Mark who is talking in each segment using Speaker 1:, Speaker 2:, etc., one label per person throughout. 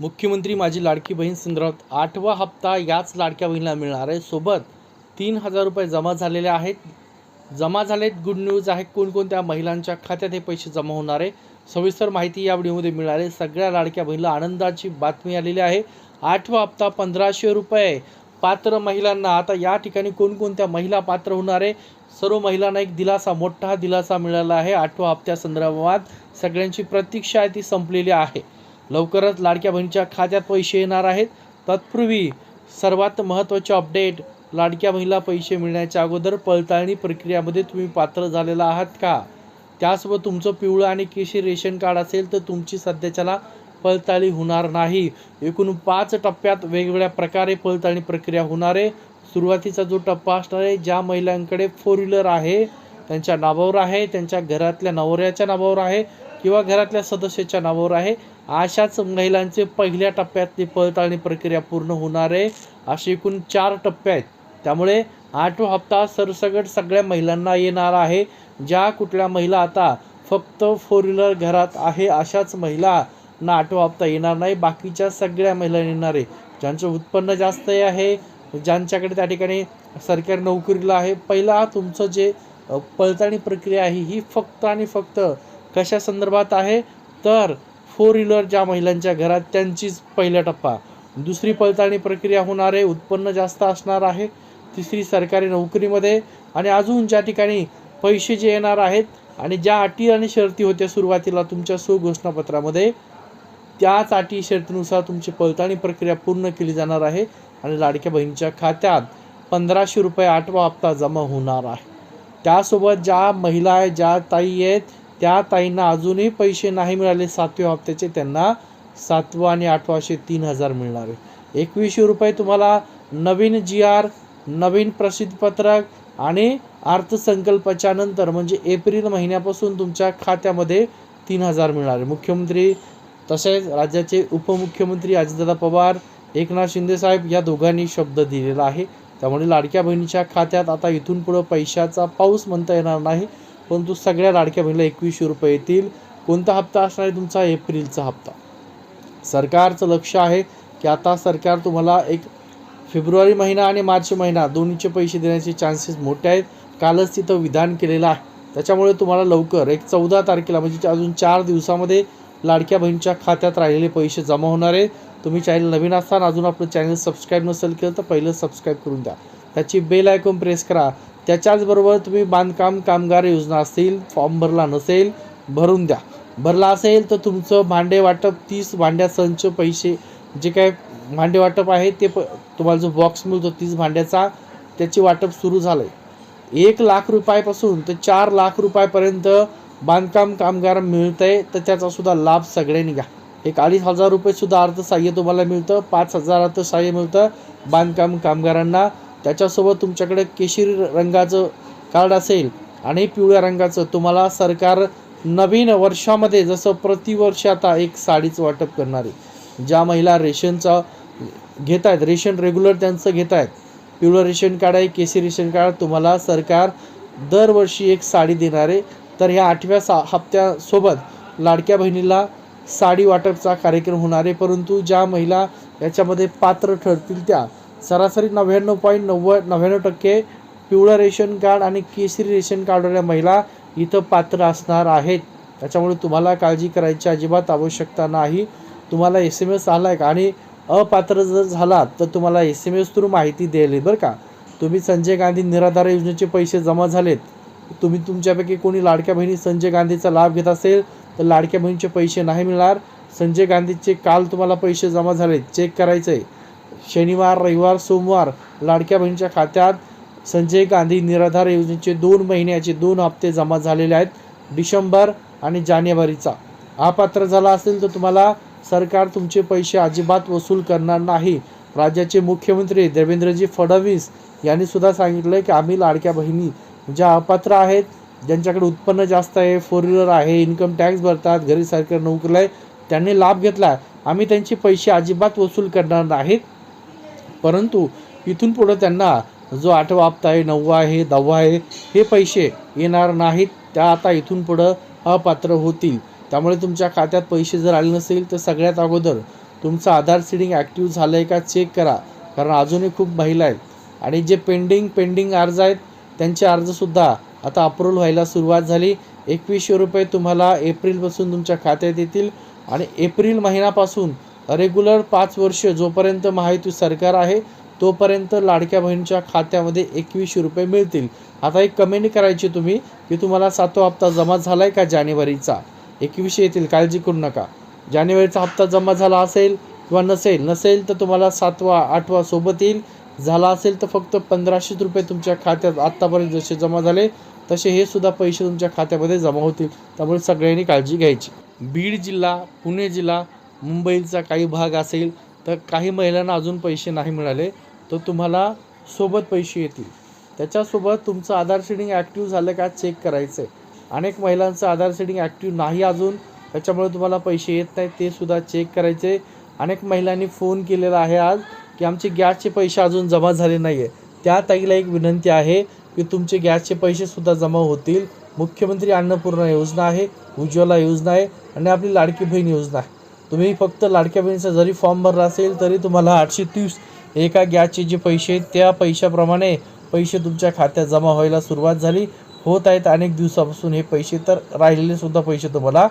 Speaker 1: मुख्यमंत्री माझी लाडकी बहीण संदर्भात आठवा हप्ता याच लाडक्या बहिणीला मिळणार आहे. सोबत तीन हजार रुपये जमा झालेले आहेत. जमा झालेत गुड न्यूज आहे. कोणकोणत्या महिलांच्या खात्यात हे पैसे जमा होणार आहे? सविस्तर माहिती या व्हिडिओमध्ये मिळणार आहे. सगळ्या लाडक्या बहिणीला आनंदाची बातमी आलेली आहे. आठवा हप्ता पंधराशे रुपये. पात्र महिलांना आता या ठिकाणी कोणकोणत्या महिला पात्र होणार आहे? सर्व महिलांना एक दिलासा मोठा दिलासा मिळाला आहे. आठवा हप्त्यासंदर्भात सगळ्यांची प्रतीक्षा आहे. ती संपलेली आहे. लवकरच लाडक्या बहिणीच्या खात्यात पैसे येणार आहेत. तत्पूर्वी सर्वात महत्त्वाचे अपडेट लाडक्या बहिणीला पैसे मिळण्याच्या अगोदर पडताळणी प्रक्रियामध्ये तुम्ही पात्र झालेला आहात का? त्यासोबत तुमचं पिवळं आणि केशी रेशन कार्ड असेल तर तुमची सध्याच्याला पडताळणी होणार नाही. एकूण पाच टप्प्यात वेगवेगळ्या प्रकारे पडताळणी प्रक्रिया होणार आहे. सुरुवातीचा जो टप्पा असणार आहे ज्या महिलांकडे फोर व्हीलर आहे त्यांच्या नावावर आहे त्यांच्या घरातल्या नवऱ्याच्या नावावर आहे किंवा घरातल्या सदस्याच्या नावावर आहे अशाच महिलांचे पहिल्या टप्प्यातली पडताळणी प्रक्रिया पूर्ण होणार आहे. असे एकूण चार टप्पे आहेत. त्यामुळे आठवा हप्ता सरसगट सगळ्या महिलांना येणार आहे. ज्या कुठल्या महिला आता फक्त फोर व्हीलर घरात आहे अशाच महिलांना आठवा हप्ता येणार नाही. बाकीच्या सगळ्या महिलांना येणार आहे. ज्यांचं उत्पन्न जास्त आहे ज्यांच्याकडे त्या ठिकाणी सरकारी नोकरीला आहे. पहिला तुमचं जे पडताळणी प्रक्रिया आहे ही फक्त आणि फक्त कशा संदर्भात आहे? तर फोर व्हीलर ज्या महिलांच्या घरात त्यांचीच पहिला टप्पा. दुसरी पडताळणी प्रक्रिया होणार आहे उत्पन्न जास्त असणार आहे. तिसरी सरकारी नोकरीमध्ये आणि अजून ज्या ठिकाणी पैसे जे येणार आहेत आणि ज्या अटी आणि शर्ती होत्या सुरुवातीला तुमच्या सुघोषणापत्रामध्ये त्याच अटी शर्तीनुसार तुमची पडताळणी प्रक्रिया पूर्ण केली जाणार आहे आणि लाडक्या बहिणीच्या खात्यात पंधराशे रुपये आठवा हप्ता जमा होणार आहे. त्यासोबत ज्या महिला आहेत ज्या ताई आहेत त्या ताईंना अजूनही पैसे नाही मिळाले सातव्या हप्त्याचे त्यांना सातवा आणि आठवाशे तीन हजार मिळणार आहे. एकवीसशे रुपये तुम्हाला नवीन जी आर नवीन प्रसिद्धपत्रक आणि अर्थसंकल्पाच्या नंतर म्हणजे एप्रिल महिन्यापासून तुमच्या खात्यामध्ये तीन हजार मिळणार आहे. मुख्यमंत्री तसेच राज्याचे उपमुख्यमंत्री अजितदादा पवार एकनाथ शिंदेसाहेब या दोघांनी शब्द दिलेला आहे. त्यामुळे लाडक्या बहिणीच्या खात्यात आता इथून पुढं पैशाचा पाऊस म्हणता येणार नाही. परंतु सगळ्या लाडक्या बहिणीला एकवीसशे रुपये येतील. कोणता हप्ता असणार आहे तुमचा? एप्रिलचा हप्ता. सरकारचं लक्ष आहे की आता सरकार तुम्हाला एक फेब्रुवारी महिना आणि मार्च महिना दोन्हीचे पैसे देण्याचे चान्सेस मोठे आहेत. कालच तिथं विधान केलेलं आहे. त्याच्यामुळे तुम्हाला लवकर एक चौदा तारखेला म्हणजे अजून चार दिवसामध्ये लाडक्या बहिणीच्या खात्यात राहिलेले पैसे जमा होणार आहे. तुम्ही चॅनल नवीन असताना अजून आपलं चॅनल सबस्क्राईब नसेल केलं तर पहिलं सबस्क्राईब करून द्या. त्याची बेल आयकॉन प्रेस करा. त्याच्याचबरोबर तुम्ही बांधकाम कामगार योजना असतील फॉर्म भरला नसेल भरून द्या. भरला असेल तर तुमचं भांडे वाटप तीस भांड्या संच पैसे जे काय भांडे वाटप आहे ते प तुम्हाला जो बॉक्स मिळतो तीस भांड्याचा त्याची वाटप सुरू झालं आहे एक लाख रुपयापासून ते चार लाख रुपयापर्यंत बांधकाम कामगार मिळतं आहे तर त्याचासुद्धा लाभ सगळ्यांनी घ्या. एक अडीच हजार रुपयेसुद्धा अर्थसहाय्य तुम्हाला मिळतं पाच हजार अर्थसहाय्य मिळतं बांधकाम कामगारांना. त्याच्यासोबत तुमच्याकडे केशरी रंगाचं कार्ड असेल आणि पिवळ्या रंगाचं तुम्हाला सरकार नवीन वर्षामध्ये जसं प्रतिवर्ष आता एक साडीचं वाटप करणार आहे. ज्या महिला रेशनचं घेत आहेत रेशन रेग्युलर त्यांचं घेत आहेत पिवळं रेशन कार्ड आहे केसी रेशन कार्ड तुम्हाला सरकार दरवर्षी एक साडी देणार आहे. तर ह्या आठव्या सा हप्त्यासोबत लाडक्या बहिणीला साडी वाटपचा कार्यक्रम होणार आहे. परंतु ज्या महिला याच्यामध्ये पात्र ठरतील त्या सरासरी नव्याण्णव पॉईंट नव्वद नव्याण्णव टक्के पिवळं रेशन कार्ड आणि केसरी रेशन कार्डवाल्या महिला इथं पात्र असणार आहेत. त्याच्यामुळे तुम्हाला काळजी करायची अजिबात आवश्यकता नाही. तुम्हाला एस एम एस आला आहे का? आणि अपात्र जर झालात तर तुम्हाला एस एम एस थ्रू माहिती द्यायला बरं का? तुम्ही संजय गांधी निराधार योजनेचे पैसे जमा झालेत. तुम्ही तुमच्यापैकी कोणी लाडक्या बहिणी संजय गांधीचा लाभ घेत असेल तर लाडक्या बहिणीचे पैसे नाही मिळणार. संजय गांधीचे काल तुम्हाला पैसे जमा झालेत. चेक करायचं आहे शनिवार रविवार सोमवार लाडक्या बहिणीच्या खात्यात संजय गांधी निराधार योजनेचे दोन महिन्याचे दोन हप्ते जमा झालेले आहेत. डिसेंबर आणि जानेवारीचा. अपात्र झाला असेल तर तुम्हाला सरकार तुमचे पैसे अजिबात वसूल करणार नाही. राज्याचे मुख्यमंत्री देवेंद्रजी फडणवीस यांनी सुद्धा सांगितलं की आम्ही लाडक्या बहिणी ज्या अपात्र आहेत ज्यांच्याकडे उत्पन्न जास्त आहे फोर व्हीलर आहे इन्कम टॅक्स भरतात घरी सरकार नोकरीला आहे त्यांनी लाभ घेतला आम्ही त्यांचे पैसे अजिबात वसूल करणार नाहीत परंतु इथून पुढं त्यांना जो आठवा हप्ता आहे नववा आहे दहावा आहे हे पैसे येणार नाहीत. त्या आता इथून पुढं अपात्र होतील. त्यामुळे तुमच्या खात्यात पैसे जर आले नसेल तर सगळ्यात अगोदर तुमचं आधार सीडिंग ॲक्टिव्ह झालं आहे का चेक करा. कारण अजूनही खूप महिला आहेत. आणि जे पेंडिंग पेंडिंग अर्ज आहेत त्यांचे अर्जसुद्धा आता अप्रूव्हल व्हायला सुरुवात झाली. एकवीसशे रुपये तुम्हाला एप्रिलपासून तुमच्या खात्यात येतील. आणि एप्रिल महिन्यापासून रेग्युलर पाच वर्ष जोपर्यंत महायुती सरकार आहे तोपर्यंत लाडक्या बहिणीच्या खात्यामध्ये एकवीसशे रुपये मिळतील. आता एक कमेंट करायची तुम्ही की तुम्हाला सातवा हप्ता जमा झाला आहे का जानेवारीचा? एकवीसशे येतील काळजी करू नका. जानेवारीचा हप्ता जमा झाला असेल किंवा नसेल नसेल तर तुम्हाला सातवा आठवा सोबत येईल. झाला असेल तर फक्त पंधराशेच रुपये तुमच्या खात्यात आत्तापर्यंत जसे जमा झाले तसे हे सुद्धा पैसे तुमच्या खात्यामध्ये जमा होतील. त्यामुळे सगळ्यांनी काळजी घ्यायची. बीड जिल्हा पुणे जिल्हा मुंबईचा काही भाग असेल तर काही महिलांना अजून पैसे नाही मिळाले तर तुम्हाला सोबत पैसे येतील. त्याच्यासोबत तुमचं आधार सेडिंग ॲक्टिव्ह झालं का चेक करायचं आहे अनेक महिलांचं आधार सेडिंग ॲक्टिव्ह नाही अजून त्याच्यामुळे तुम्हाला पैसे येत नाहीत ते सुद्धा चेक करायचे अनेक महिलांनी फोन केलेला आहे आज की आमचे गॅसचे पैसे अजून जमा झाले नाही आहे त्या ताईला एक विनंती आहे की तुमचे गॅसचे पैसेसुद्धा जमा होतील. मुख्यमंत्री अन्नपूर्णा योजना आहे उज्ज्वला योजना आहे आणि आपली लाडकी बहीण योजना आहे. तुम्ही फक्त लाडक्या बहिणीचा जरी फॉर्म भरला असेल तरी तुम्हाला आठशे तीस एका गॅसचे जे पैसे आहेत त्या पैशाप्रमाणे पैसे तुमच्या खात्यात जमा व्हायला सुरुवात झाली. होत आहेत अनेक दिवसापासून हे पैसे तर राहिलेले सुद्धा पैसे तुम्हाला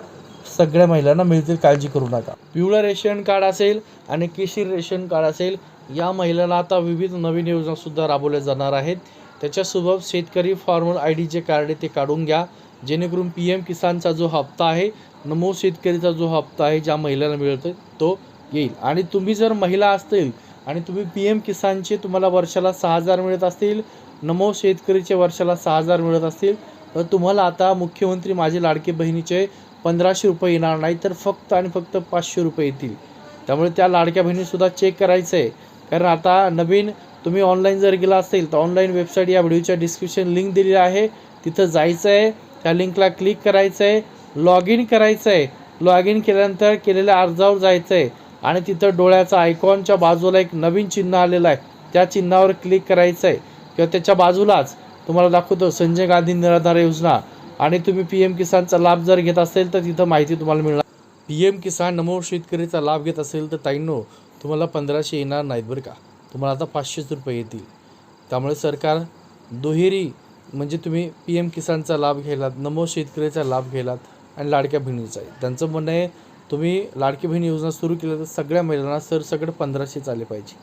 Speaker 1: सगळ्या महिलांना मिळतील काळजी करू नका. पिवळं रेशन कार्ड असेल आणि केशीर रेशन कार्ड असेल या महिलांना आता विविध नवीन योजनासुद्धा राबवल्या जाणार आहेत. त्याच्यासोबत शेतकरी फॉर्मर आय डी जे कार्ड आहे ते काढून घ्या. जेणेकरून पी एम किसानचा जो हप्ता आहे नमो शेतकरीचा जो हप्ता आहे ज्या महिलांना मिळतो तो येईल. आणि तुम्ही जर महिला असतील आणि तुम्ही पी एम किसानचे तुम्हाला वर्षाला सहा हजार मिळत असतील नमो शेतकरीचे वर्षाला सहा हजार मिळत असतील तर तुम्हाला आता मुख्यमंत्री माझे लाडके बहिणीचे पंधराशे रुपये येणार नाही तर फक्त आणि फक्त पाचशे रुपये येतील. त्यामुळे त्या लाडक्या बहिणीसुद्धा चेक करायचं आहे कारण आता नवीन तुम्ही ऑनलाईन जर गेला असेल तर ऑनलाईन वेबसाईट या व्हिडिओच्या डिस्क्रिप्शन लिंक दिलेली आहे. तिथं जायचं आहे. त्या लिंकला क्लिक करायचं आहे. लॉग इन करायचं आहे. लॉग इन केल्यानंतर केलेल्या अर्जावर जायचं आहे. आणि तिथं डोळ्याचा आयकॉनच्या बाजूला एक नवीन चिन्ह आलेलं आहे. त्या चिन्हावर क्लिक करायचं आहे. किंवा त्याच्या बाजूलाच तुम्हाला दाखवतो संजय गांधी निराधार योजना. आणि तुम्ही पी एम किसानचा लाभ जर घेत असेल तर तिथं माहिती तुम्हाला मिळणार. पी एम किसान नमो शेतकरीचा लाभ घेत असेल तर ताईंनो तुम्हाला पंधराशे येणार नाहीत बरं का? तुम्हाला आता पाचशेच रुपये येतील. त्यामुळे सरकार दुहेरी म्हणजे तुम्ही पी एम किसानचा लाभ घ्यायलात नमो शेतकऱ्याचा लाभ घ्यायलात आणि लाडक्या बहिणीचा आहे. त्यांचं म्हणणं आहे तुम्ही लाडकी बहीण योजना सुरू केली तर सगळ्या महिलांना सरसकट पंधराशे आले पाहिजे.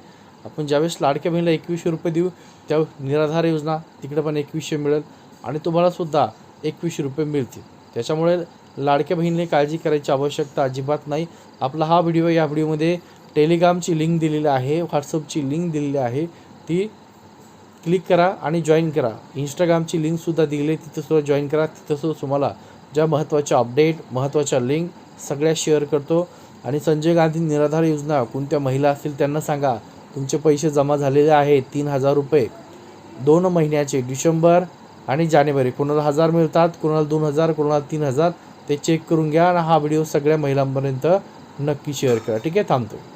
Speaker 1: आपण ज्यावेळेस लाडक्या बहिणीला एकवीसशे रुपये देऊ त्या निराधार योजना तिकडे पण एकवीसशे मिळेल आणि तुम्हालासुद्धा एकवीसशे रुपये मिळतील. त्याच्यामुळे लाडक्या बहिणीने काळजी करायची आवश्यकता अजिबात नाही. आपला हा व्हिडिओ या व्हिडिओमध्ये टेलिग्रामची लिंक दिलेली आहे व्हॉट्सअपची लिंक दिलेली आहे. ती क्लिक करा आणि जॉईन करा. इंस्टाग्रामची लिंकसुद्धा दिली आहे तिथंसुद्धा जॉईन करा. तिथंसुद्धा तुम्हाला ज्या महत्त्वाच्या अपडेट महत्त्वाच्या लिंक सगळ्या शेअर करतो. आणि संजय गांधी निराधार योजना कोणत्या महिला असतील त्यांना सांगा. तुमचे पैसे जमा झालेले आहेत तीन हजार रुपये. दोन महिन्याचे डिसेंबर आणि जानेवारी. कोणाला हजार मिळतात कोणाला दोन हजार कोणाला तीन हजार ते चेक करून घ्या. आणि हा व्हिडिओ सगळ्या महिलांपर्यंत नक्की शेअर करा. ठीक आहे थांबतो.